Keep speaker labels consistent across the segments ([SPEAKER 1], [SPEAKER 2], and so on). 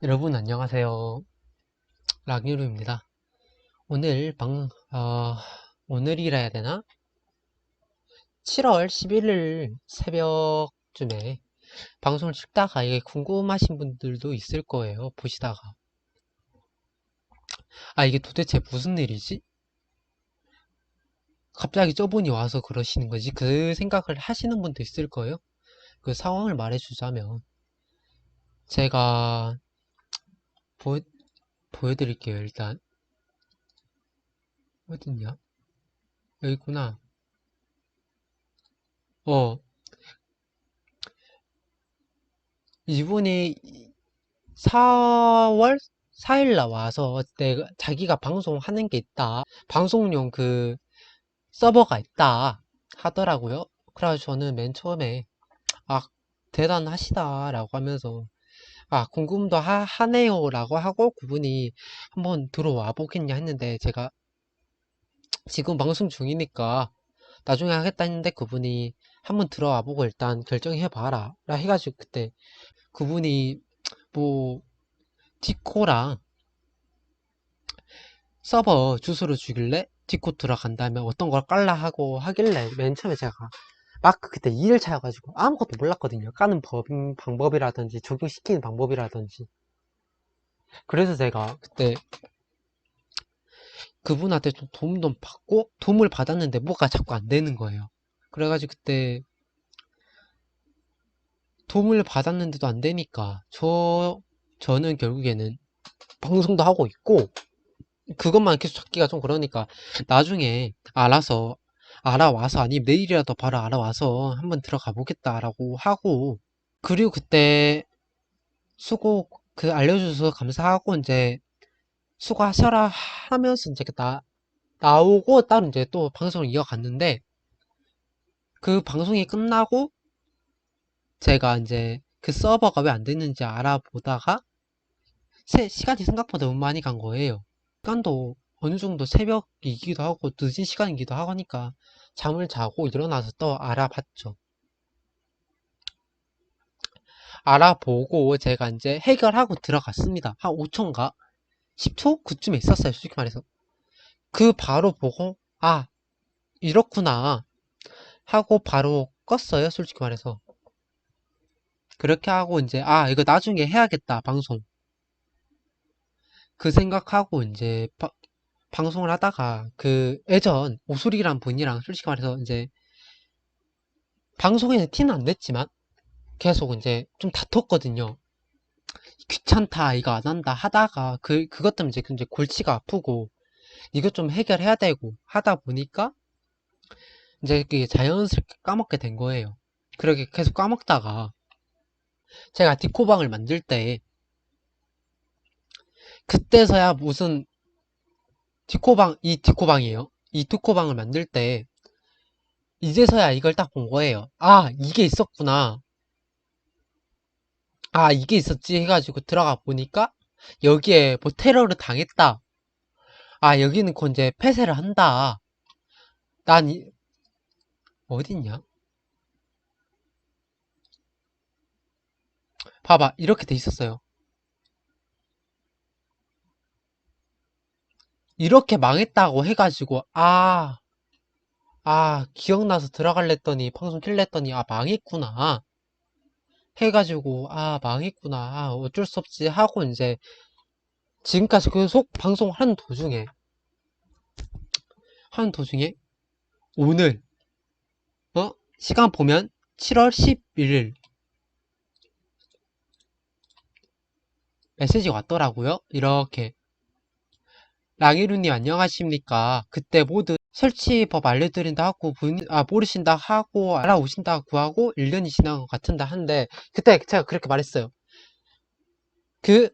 [SPEAKER 1] 여러분 안녕하세요. 락유루입니다. 오늘 방, 어, 오늘이라 해야 되나? 7월 11일 새벽쯤에 방송을 찍다가 이게 궁금하신 분들도 있을 거예요. 보시다가. 아, 이게 도대체 무슨 일이지? 갑자기 저분이 와서 그러시는 거지? 그 생각을 하시는 분도 있을 거예요. 그 상황을 말해주자면, 제가 보, 보여드릴게요, 일단. 어딨냐? 여기 있구나. 어, 이분이 4월 4일 나와서 내가, 자기가 방송하는 게 있다. 방송용 그 서버가 있다. 하더라고요. 그래가지고 저는 맨 처음에, 아, 대단하시다 라고 하면서, 아, 궁금도 하, 하네요 라고 하고 그분이 한번 들어와 보겠냐? 했는데 제가 지금 방송 중이니까 나중에 하겠다 했는데 그분이 한번 들어와 보고 일단 결정해 봐라. 라 해가지고 그때 그분이 뭐 디코랑 서버 주소를 주길래? 디코 들어간 다음에 어떤 걸 깔라 하고 하길래 맨 처음에 제가 막 그때 2일 차여가지고 아무것도 몰랐거든요 까는 법, 방법이라든지 적용시키는 방법이라든지 그래서 제가 그때 그분한테 좀 도움도 받고 도움을 받았는데 뭐가 자꾸 안 되는 거예요. 그래가지고 그때 도움을 받았는데도 안 되니까 저 저는 결국에는 방송도 하고 있고 그것만 계속 찾기가 좀 그러니까 나중에 알아서 알아와서 아니면 내일이라도 바로 알아와서 한번 들어가 보겠다라고 하고 그리고 그때 수고 그 알려줘서 감사하고 이제 수고하셔라 하면서 이제 나, 나오고 따로 이제 또 방송을 이어갔는데 그 방송이 끝나고 제가 이제 그 서버가 왜 안 됐는지 알아보다가 세, 시간이 생각보다 너무 많이 간 거예요. 시간도 어느 정도 새벽이기도 하고 늦은 시간이기도 하니까 잠을 자고 일어나서 또 알아봤죠. 알아보고 제가 이제 해결하고 들어갔습니다. 한 5초인가? 10초? 그쯤에 있었어요, 솔직히 말해서. 그 바로 보고, 아, 이렇구나. 하고 바로 껐어요, 솔직히 말해서. 그렇게 하고 이제, 아, 이거 나중에 해야겠다, 방송. 그 생각하고 이제, 바- 방송을 하다가, 그, 예전, 오수리란 분이랑 솔직히 말해서 이제, 방송에는 티는 안 냈지만, 계속 이제 좀 다퉜거든요. 귀찮다, 이거 안 한다 하다가, 그, 그것 때문에 이제 이제 골치가 아프고, 이것 좀 해결해야 되고, 하다 보니까, 이제 그게 자연스럽게 까먹게 된 거예요. 그렇게 계속 까먹다가, 제가 디코방을 만들 때, 그때서야 무슨, 디코방, 이 디코방이에요. 이 디코방을 만들 때, 이제서야 이걸 딱 본 거예요. 아, 이게 있었구나. 아, 이게 있었지 해가지고 들어가 보니까, 여기에 뭐 테러를 당했다. 아, 여기는 그 이제 폐쇄를 한다. 난 이, 어딨냐? 봐봐, 이렇게 돼 있었어요. 이렇게 망했다고 해가지고, 아, 아, 기억나서 들어갈랬더니, 방송 킬랬더니, 아, 망했구나. 해가지고, 아, 망했구나. 아, 어쩔 수 없지. 하고, 이제, 지금까지 계속 방송하는 도중에, 하는 도중에, 오늘, 어? 시간 보면, 7월 11일, 메시지가 왔더라고요. 이렇게. 랑이루님 안녕하십니까. 그때 모두 설치법 알려드린다 하고, 분, 아, 모르신다 하고, 알아오신다고 하고, 1년이 지난 것 같은다 한데, 그때 제가 그렇게 말했어요. 그,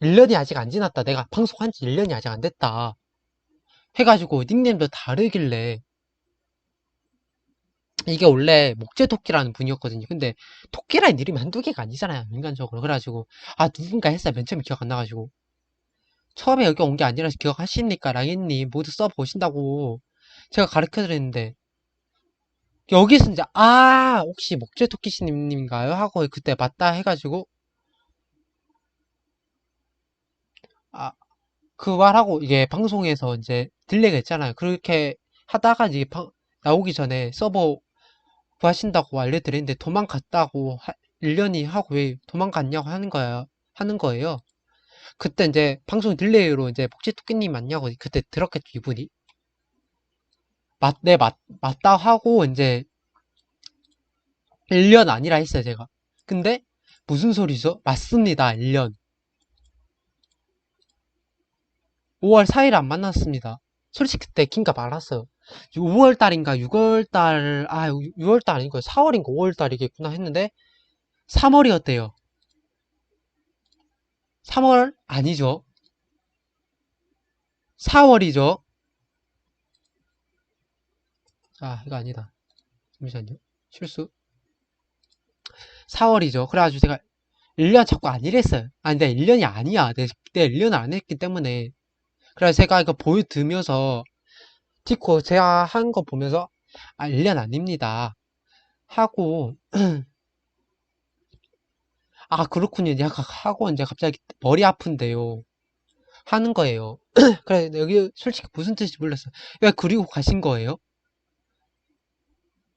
[SPEAKER 1] 1년이 아직 안 지났다. 내가 방송한 지 1년이 아직 안 됐다. 해가지고, 닉네임도 다르길래, 이게 원래 목재토끼라는 분이었거든요. 근데, 토끼라는 이름이 한두 개가 아니잖아요. 인간적으로. 그래가지고, 아, 누군가 했어요. 맨 처음에 기억 안 나가지고. 처음에 여기 온 게 아니라 기억하십니까? 랑이님 모두 써보신다고 제가 가르쳐 드렸는데 여기서 이제 아 혹시 목재 토끼씨님인가요? 하고 그때 맞다 해가지고 아, 그 말하고 이게 방송에서 이제 딜레이가 있잖아요. 그렇게 하다가 이제 방- 나오기 전에 서버 구하신다고 알려드렸는데 도망갔다고 하- 1년이 하고 왜 도망갔냐고 하는 거야 하는 거예요. 그때 이제 방송 딜레이로 이제 복지 토끼님 맞냐고 그때 들었겠죠 이분이? 맞, 네, 맞, 맞다 하고 이제 1년 아니라 했어요 제가. 근데 무슨 소리죠? 맞습니다 1년. 5월 4일 안 만났습니다. 솔직히 그때 긴가 말았어요. 5월달인가 6월달 아 6월달 아닌 거예요? 4월인가 5월달이겠구나 했는데 3월이었대요 3월 아니죠. 4월이죠. 아 이거 아니다. 잠시만요. 실수. 4월이죠. 그래가지고 제가 1년 자꾸 아니랬어요. 아 근데 1년이 아니야. 내, 내 1년을 안 했기 때문에. 그래서 제가 이거 보여드면서 티코 제가 한 거 보면서 아 1년 아닙니다. 하고 아 그렇군요 약간 하고 이제 갑자기 머리 아픈데요 하는 거예요 그래 여기 솔직히 무슨 뜻인지 몰랐어요 왜 그리고 가신 거예요?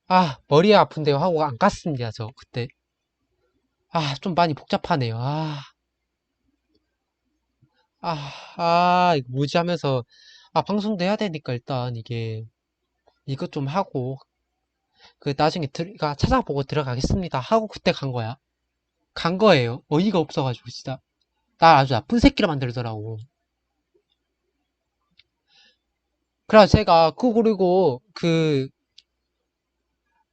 [SPEAKER 1] 아 머리 아픈데요 하고 안 갔습니다 저 그때 아 좀 많이 복잡하네요 아 아, 아, 이거 뭐지 하면서, 아, 방송도 해야 되니까 일단 이게, 이것 좀 하고, 그 나중에 들가 찾아보고 들어가겠습니다. 하고 그때 간 거야. 간 거예요. 어이가 없어가지고, 진짜. 나 아주 나쁜 새끼로 만들더라고. 그래서 제가, 그, 그리고, 그,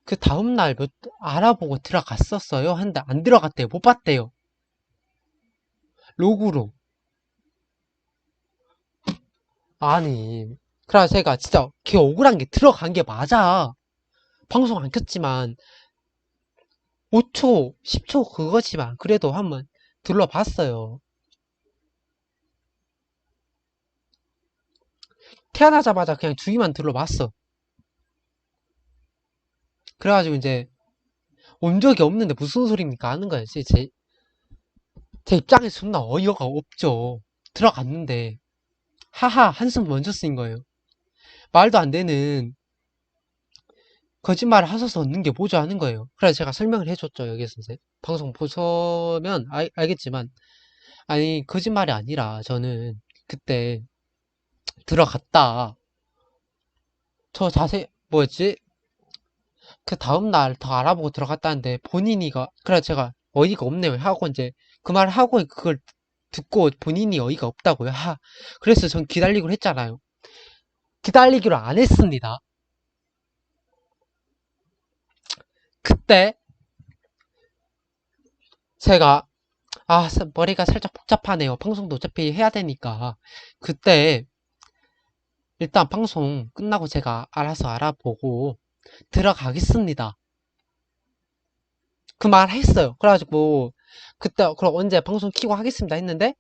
[SPEAKER 1] 그 다음날 몇, 알아보고 들어갔었어요. 한데, 안 들어갔대요. 못 봤대요. 로그로. 아니. 그래서 제가 진짜, 걔 억울한 게 들어간 게 맞아. 방송 안 켰지만, 5초, 10초 그거지만 그래도 한번 둘러봤어요. 태어나자마자 그냥 주위만 둘러봤어. 그래가지고 이제 온 적이 없는데 무슨 소리입니까 하는 거였지. 제, 제 입장에서 존나 어이가 없죠. 들어갔는데 하하 한숨 먼저 쓰인 거예요. 말도 안 되는 거짓말을 하셔서 얻는 게 뭐죠 하는 거예요. 그래서 제가 설명을 해줬죠 여기서 이제 방송 보시면 알, 알겠지만 아니 거짓말이 아니라 저는 그때 들어갔다. 저 자세 뭐였지? 그 다음 날 더 알아보고 들어갔다는데 본인이가 그래 제가 어이가 없네요 하고 이제 그 말을 하고 그걸 듣고 본인이 어이가 없다고요. 하. 그래서 전 기다리기로 했잖아요. 기다리기로 안 했습니다. 그때 제가 아 사- 머리가 살짝 복잡하네요. 방송도 어차피 해야 되니까 그때 일단 방송 끝나고 제가 알아서 알아보고 들어가겠습니다. 그 말 했어요. 그래가지고 그때 그럼 언제 방송 키고 하겠습니다 했는데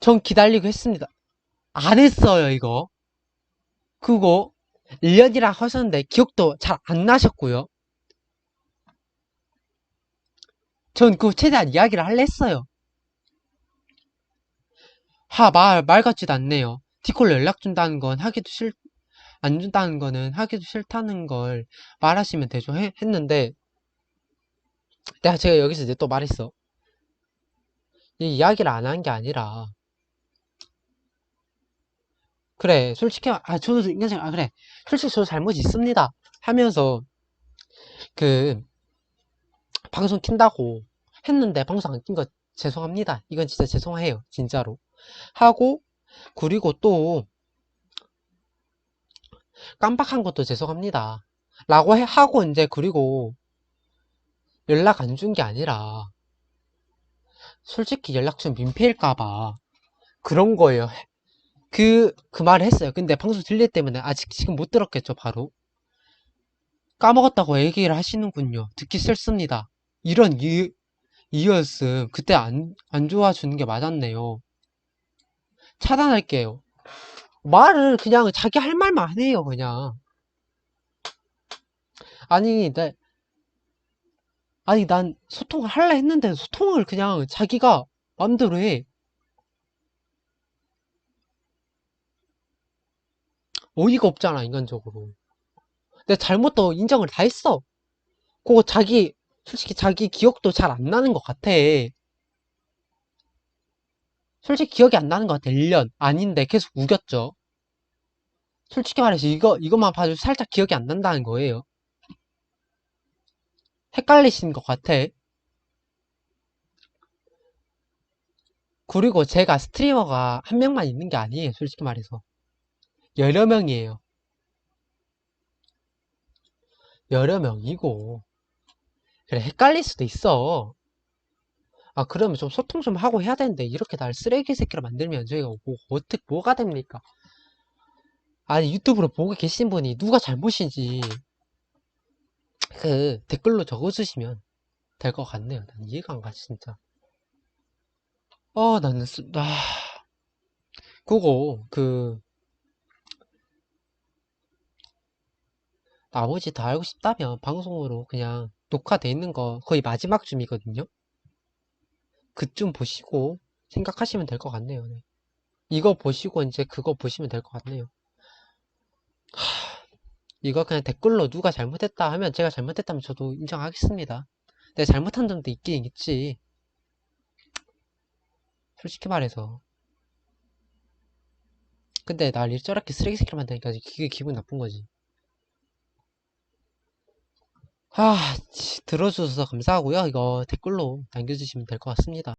[SPEAKER 1] 전 기다리고 했습니다. 안 했어요 이거. 그거 1년이라 하셨는데 기억도 잘 안 나셨고요. 전 그거 최대한 이야기를 할려 했어요. 하, 말, 말 같지도 않네요. 디콜로 연락 준다는 건 하기도 싫, 안 준다는 거는 하기도 싫다는 걸 말하시면 되죠. 해- 했는데, 내가 제가 여기서 이제 또 말했어. 이 이야기를 안 한 게 아니라, 그래, 솔직히, 아, 저도 인간생, 아, 그래. 솔직히 저 잘못 있습니다. 하면서, 그, 방송 킨다고 했는데, 방송 안킨거 죄송합니다. 이건 진짜 죄송해요. 진짜로. 하고, 그리고 또, 깜빡한 것도 죄송합니다. 라고 해, 하고, 이제, 그리고, 연락 안 준 게 아니라, 솔직히 연락 좀 민폐일까봐, 그런 거예요. 그, 그 말을 했어요. 근데 방송 딜레이 때문에 아직 지금 못 들었겠죠, 바로. 까먹었다고 얘기를 하시는군요. 듣기 싫습니다. 이런 이, 이유였음. 그때 안, 안 좋아주는 게 맞았네요. 차단할게요. 말을 그냥 자기 할 말만 해요, 그냥. 아니, 나, 아니, 난 소통을 할라 했는데 소통을 그냥 자기가 마음대로 해. 어이가 없잖아, 인간적으로. 내가 잘못도 인정을 다 했어. 그거 자기 솔직히 자기 기억도 잘 안 나는 것 같아. 솔직히 기억이 안 나는 것 같아, 1년. 아닌데 계속 우겼죠. 솔직히 말해서 이거, 이것만 봐도 살짝 기억이 안 난다는 거예요. 헷갈리신 것 같아. 그리고 제가 스트리머가 한 명만 있는 게 아니에요, 솔직히 말해서. 여러 명이에요. 여러 명이고. 그래, 헷갈릴 수도 있어. 아, 그러면 좀 소통 좀 하고 해야 되는데, 이렇게 날 쓰레기 새끼로 만들면 저희가 뭐, 어떻게, 뭐가 됩니까? 아니, 유튜브로 보고 계신 분이 누가 잘못이지. 그, 댓글로 적어주시면 될 것 같네요. 난 이해가 안 가, 진짜. 어, 나는, 쓰, 아, 그거, 그, 나머지 다 알고 싶다면 방송으로 그냥 녹화돼 있는 거 거의 마지막 쯤이거든요. 그쯤 보시고 생각하시면 될 것 같네요. 네. 이거 보시고 이제 그거 보시면 될 것 같네요. 하, 이거 그냥 댓글로 누가 잘못했다 하면 제가 잘못했다면 저도 인정하겠습니다. 내가 잘못한 점도 있긴 있지. 솔직히 말해서. 근데 날 일저렇게 쓰레기 새끼로 만드니까 그게 기분 나쁜 거지. 아, 치, 들어주셔서 감사하고요. 이거 댓글로 남겨주시면 될 것 같습니다.